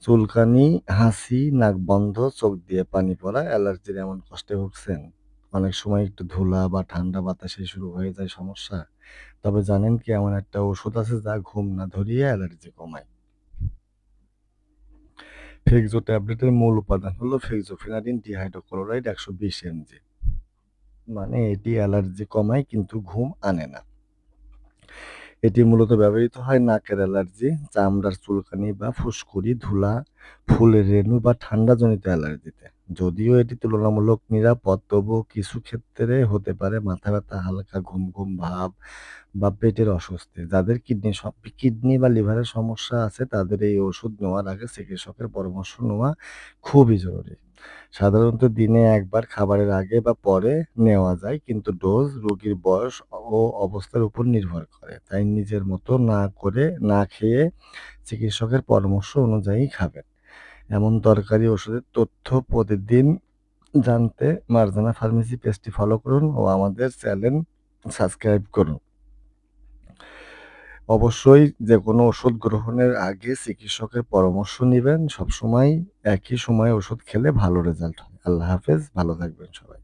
চুলকানি, হাসি নাক বন্ধ, চোখ দিয়ে পানি পড়া অ্যালার্জির এমন কষ্টে ভুগছেন? অনেক সময় একটু ধুলা বা ঠান্ডা বাতাসে শুরু হয়ে যায় সমস্যা। তবে জানেন কি এমন একটা ওষুধ আছে যা ঘুম না ধরিয়ে অ্যালার্জি কমায়। ফেক্সো ট্যাবলেটের মূল উপাদান হলো ফেক্সোফেনাডিন ডিহাইড্রোক্লোরাইড ১২০ এমজি। মানে এটি অ্যালার্জি কমায় কিন্তু ঘুম আনে না। এটি মূলত ব্যবহৃত হয় নাকের অ্যালার্জি, চামড়ার চুলকানি বা ফুসকুড়ি, ধুলা, ফুলের রেণু বা ঠান্ডাজনিত অ্যালার্জিতে। যদিও এটি তুলনামূলক নিরাপদ, তবুও কিছু ক্ষেত্রে হতে পারে মাথা ব্যথা, হালকা ঘুম ঘুম ভাব বা পেটের অস্বস্তি। যাদের কিডনি কিডনি বা লিভারের সমস্যা আছে তাদের এই ওষুধ নেওয়ার আগে চিকিৎসকের পরামর্শ নেওয়া খুবই জরুরি। সাধারণত দিনে একবার খাবারের আগে বা পরে নেওয়া যায়, কিন্তু ডোজ রোগীর বয়স ও অবস্থার উপর নির্ভর করে। তাই নিজের মতো না করে না খেয়ে চিকিৎসকের পরামর্শ অনুযায়ী খাবেন। এমন দরকারি ওষুধের তথ্য প্রতিদিন জানতে মার্জানা ফার্মেসি পেজটি ফলো করুন ও আমাদের চ্যানেল সাবস্ক্রাইব করুন। অবশ্যই যে কোনো ওষুধ গ্রহণের আগে চিকিৎসকের পরামর্শ নেবেন। সবসময় একই সময়ে ওষুধ খেলে ভালো রেজাল্ট হয়। আল্লাহ হাফেজ, ভালো থাকবেন সবাই।